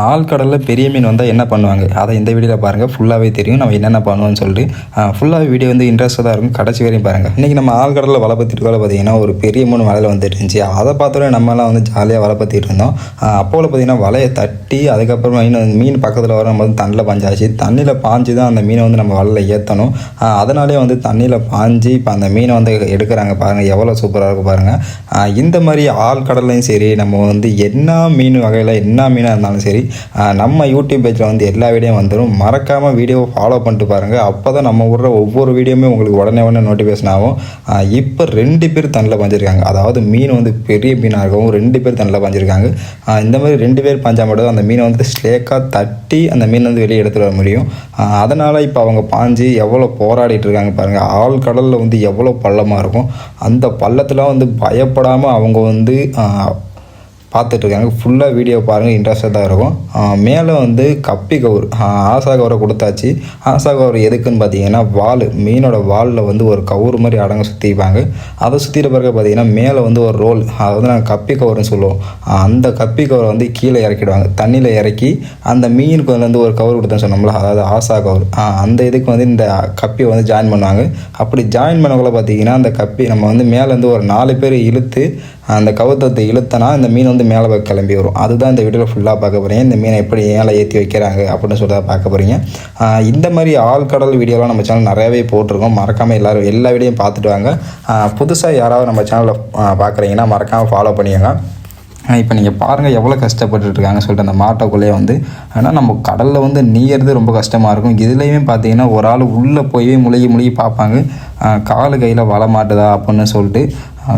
ஆழ்கடலில் பெரிய மீன் வந்தால் என்ன பண்ணுவாங்க? அதை இந்த வீடியோவில் பாருங்கள் ஃபுல்லாகவே தெரியும். நம்ம என்னென்ன பண்ணுவோம்னு சொல்லிட்டு. ஃபுல்லாகவே வீடியோ வந்து இன்ட்ரெஸ்ட்டாக தான் இருக்கும். கடைசி வரையும் பாருங்கள் இன்றைக்கி நம்ம ஆழ்கடலில் வலை பற்றிட்டு பார்த்தீங்கன்னா ஒரு பெரிய மூணு வலையில் வந்துட்டு இருந்துச்சு. அதை பார்த்தோட நம்மலாம் வந்து ஜாலியாக வலை பற்றிட்டு இருந்தோம். அப்போவில் பார்த்தீங்கன்னா வலையை தட்டி அதுக்கப்புறமா மீன் மீன் பக்கத்தில் வரும்போது தண்ணியில் பாஞ்சாச்சு. தண்ணியில் பாஞ்சு தான் அந்த மீனை வந்து நம்ம வலையில் ஏற்றணும் அதனாலே வந்து தண்ணியில் பாஞ்சு இப்போ அந்த மீனை வந்து எடுக்கிறாங்க பாருங்கள் எவ்வளோ சூப்பராக இருக்கும் பாருங்கள் இந்த மாதிரி ஆழ்கடல்லையும் சரி நம்ம வந்து என்ன மீன் வகையில் என்ன மீனாக இருந்தாலும் சரி நம்ம யூடியூப் பேஜில் வந்து எல்லா வீடியோ வந்துடும் மறக்காமல் வீடியோவை ஃபாலோ பண்ணிட்டு பாருங்கள் அப்போ தான் நம்ம விடுற ஒவ்வொரு வீடியோமே உங்களுக்கு உடனே உடனே நோட்டிஃபிகேஷன் ஆகும். இப்போ ரெண்டு பேர் தண்ணில் பஞ்சிருக்காங்க. அதாவது மீன் வந்து பெரிய மீனாக இருக்கவும் ரெண்டு பேர் தண்ணில் பஞ்சிருக்காங்க. இந்த மாதிரி ரெண்டு பேர் பாஞ்சா மட்டும் தான் அந்த மீனை வந்து ஸ்லேக்காக தட்டி அந்த மீனை வந்து வெளியே எடுத்துகிட்டு வர முடியும். அதனால் இப்போ அவங்க பாஞ்சு எவ்வளோ போராடிட்டு இருக்காங்க பாருங்கள் ஆள் கடலில் வந்து எவ்வளோ பள்ளமாக இருக்கும். அந்த பள்ளத்தில் வந்து பயப்படாமல் அவங்க வந்து பார்த்துட்ருக்காங்க. ஃபுல்லாக வீடியோ பாருங்கள் இன்ட்ரெஸ்டாக தான் இருக்கும். மேலே வந்து கப்பி கவுர் ஆசா கவரை கொடுத்தாச்சு. ஆசா கவர் எதுக்குன்னு பார்த்தீங்கன்னா வால் மீனோட வாலில் வந்து ஒரு கவுர் மாதிரி அடங்க சுற்றிப்பாங்க அதை சுற்றிட்டு பிறகு பார்த்தீங்கன்னா மேலே வந்து ஒரு ரோல் அதை வந்து நாங்கள் கப்பி கவர்னு சொல்லுவோம். அந்த கப்பி கவரை வந்து கீழே இறக்கிடுவாங்க. தண்ணியில் இறக்கி அந்த மீனுக்கு வந்து ஒரு கவர் கொடுத்தேன்னு சொன்னோம்ல அதாவது ஆசா கவர். அந்த இதுக்கு வந்து இந்த கப்பியை வந்து ஜாயின் பண்ணுவாங்க. அப்படி ஜாயின் பண்ணக்குள்ள பார்த்தீங்கன்னா அந்த கப்பி நம்ம வந்து மேலேருந்து ஒரு நாலு பேர் இழுத்து அந்த கவுத்தத்தை இழுத்தனா இந்த மீன் வந்து மேலே போய் கிளம்பி வரும். அதுதான் இந்த வீடியோவில் ஃபுல்லாக பார்க்க போகிறீங்க இந்த மீனை எப்படி மேலே ஏற்றி வைக்கிறாங்க அப்படின்னு சொல்லிதான் பார்க்க போகிறீங்க இந்த மாதிரி ஆழ்கடல் வீடியோலாம் நம்ம சேனல் நிறையவே போட்டிருக்கோம். மறக்காமல் எல்லோரும் எல்லா வீடியோயும் பார்த்துட்டு வாங்க. புதுசாக யாராவது நம்ம சேனலில் பார்க்குறீங்கன்னா மறக்காமல் ஃபாலோ பண்ணிடுங்க இப்போ நீங்கள் பாருங்கள் எவ்வளோ கஷ்டப்பட்டுருக்காங்க சொல்லிட்டு அந்த மாட்டைக்குள்ளேயே வந்து ஆனால் நம்ம கடலில் வந்து நீயறது ரொம்ப கஷ்டமாக இருக்கும். இதுலேயுமே பார்த்தீங்கன்னா ஒரு ஆள் உள்ளே போய் முழுகி முழுகி பார்ப்பாங்க. காலு கையில் வள மாட்டுதா அப்படின்னு சொல்லிட்டு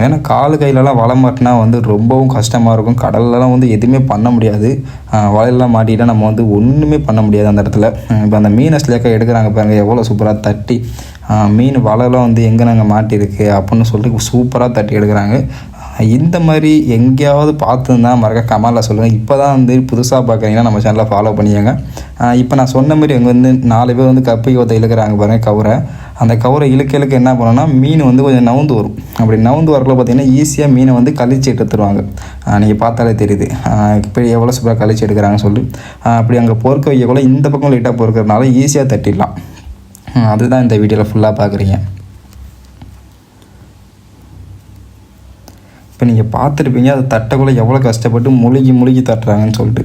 ஏன்னா காலு கையிலலாம் வலை மாட்டினா வந்து ரொம்பவும் கஷ்டமாக இருக்கும். கடல்லலாம் வந்து எதுவுமே பண்ண முடியாது. வலையெல்லாம் மாட்டிட்டால் நம்ம வந்து ஒன்றுமே பண்ண முடியாது அந்த இடத்துல. இப்போ அந்த மீனை ஸ்லேக்காக எடுக்கிறாங்க பாருங்கள் எவ்வளோ சூப்பராக தட்டி. மீன் வலைலாம் வந்து எங்கே நாங்கள் மாட்டியிருக்கு அப்படின்னு சொல்லிட்டு சூப்பராக தட்டி எடுக்கிறாங்க. இந்த மாதிரி எங்கேயாவது பார்த்துருந்தா மறக்க கமாலில் சொல்லுங்கள் இப்போ தான் வந்து புதுசாக பார்க்குறீங்கன்னா நம்ம சேனலை ஃபாலோ பண்ணிக்கோங்க. இப்போ நான் சொன்ன மாதிரி அங்கே வந்து நாலு பேர் வந்து கப்பை ஒருத்த இழுக்கிறாங்க பாருங்கள் கவரை. அந்த கவரை இழுக்க இழுக்க என்ன பண்ணோன்னா மீன் வந்து கொஞ்சம் நவுந்து வரும். அப்படி நவுந்து வரக்குள்ள பார்த்தீங்கன்னா ஈஸியாக மீனை வந்து கழிச்சு எடுத்துருவாங்க. நீங்கள் பார்த்தாலே தெரியுது. இப்போ எவ்வளோ சூப்பராக கழிச்சு எடுக்கிறாங்கன்னு சொல்லி. அப்படி அங்கே பொறுக்க வைக்கக்குள்ள இந்த பக்கம் லைட்டாக பொறுக்கிறதுனால ஈஸியாக தட்டிடலாம். அதுதான் இந்த வீடியோவில் ஃபுல்லாக பார்க்குறீங்க. இப்போ நீங்கள் பார்த்துருப்பீங்க அது தட்டக்குள்ளே எவ்வளோ கஷ்டப்பட்டு முழுகி முழுகி தட்டுறாங்கன்னு சொல்லிட்டு.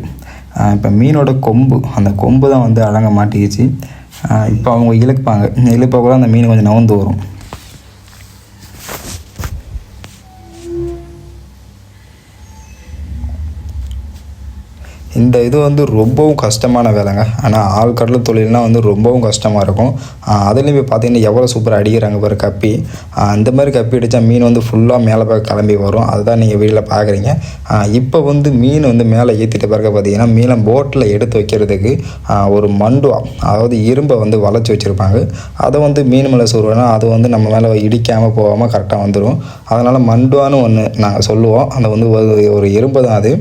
இப்போ மீனோட கொம்பு அந்த கொம்பு தான் வந்து அடங்க மாட்டிக்கிச்சு. இப்போ அவங்க இழுப்பாங்க. இழுப்ப கூட அந்த மீன் கொஞ்சம் நவுந்து வரும். இந்த இது வந்து ரொம்பவும் கஷ்டமான வேலைங்க. ஆனால் ஆழ்கடல் தொழில்னால் வந்து ரொம்பவும் கஷ்டமாக இருக்கும். அதுலேயும் போய் பார்த்தீங்கன்னா எவ்வளோ சூப்பராக அடிக்கிறாங்க பாரு கப்பி. அந்த மாதிரி கப்பி அடித்தா மீன் வந்து ஃபுல்லாக மேலே போய் கிளம்பி வரும். அதுதான் நீங்கள் வீட்டில் பார்க்குறீங்க இப்போ வந்து மீன் வந்து மேலே ஏற்றிட்டு பிறகு பார்த்தீங்கன்னா மீனை போட்டில் எடுத்து வைக்கிறதுக்கு ஒரு மண்டுவா அதாவது இரும்பை வந்து வளைச்சி வச்சுருப்பாங்க. அதை வந்து மீன் மேலே சொல்லுவேன்னா அது வந்து நம்ம மேலே இடிக்காமல் போகாமல் கரெக்டாக வந்துடும் அதனால் மண்டுவான்னு ஒன்று நாங்கள் சொல்லுவோம். அந்த வந்து ஒரு ஒரு இரும்பு தான் அது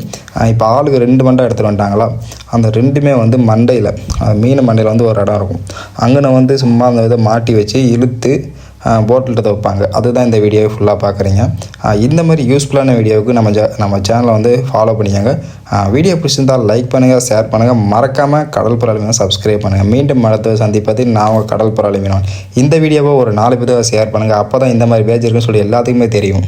இப்போ ஆளுக்கு ரெண்டு மண்டை எடுத்துகிட்டு வந்துட்டாங்களா? அந்த ரெண்டுமே வந்து மண்டையில் மீன் மண்டையில் வந்து ஒரு இடம் இருக்கும். அங்கே வந்து சும்மா அந்த இதை மாட்டி வச்சு இழுத்து போட்டில் எடுத்து வைப்பாங்க. அதுதான் இந்த வீடியோவை ஃபுல்லாக பார்க்குறீங்க இந்த மாதிரி யூஸ்ஃபுல்லான வீடியோவுக்கு நம்ம ஜ நம்ம சேனலை வந்து ஃபாலோ பண்ணிக்கோங்க. வீடியோ பிடிச்சிருந்தால் லைக் பண்ணுங்கள் ஷேர் பண்ணுங்கள் மறக்காமல் கடல் புறாளி மீன் சப்ஸ்கிரைப் பண்ணுங்கள் மீண்டும் அடுத்த சந்திப்பதில் நான் உங்கள் கடல் புறாளி இந்த வீடியோவை ஒரு நாலு பேர் ஷேர் பண்ணுங்கள் அப்போ தான் இந்த மாதிரி பேஜ் இருக்குன்னு சொல்லி எல்லாத்துக்குமே தெரியும்.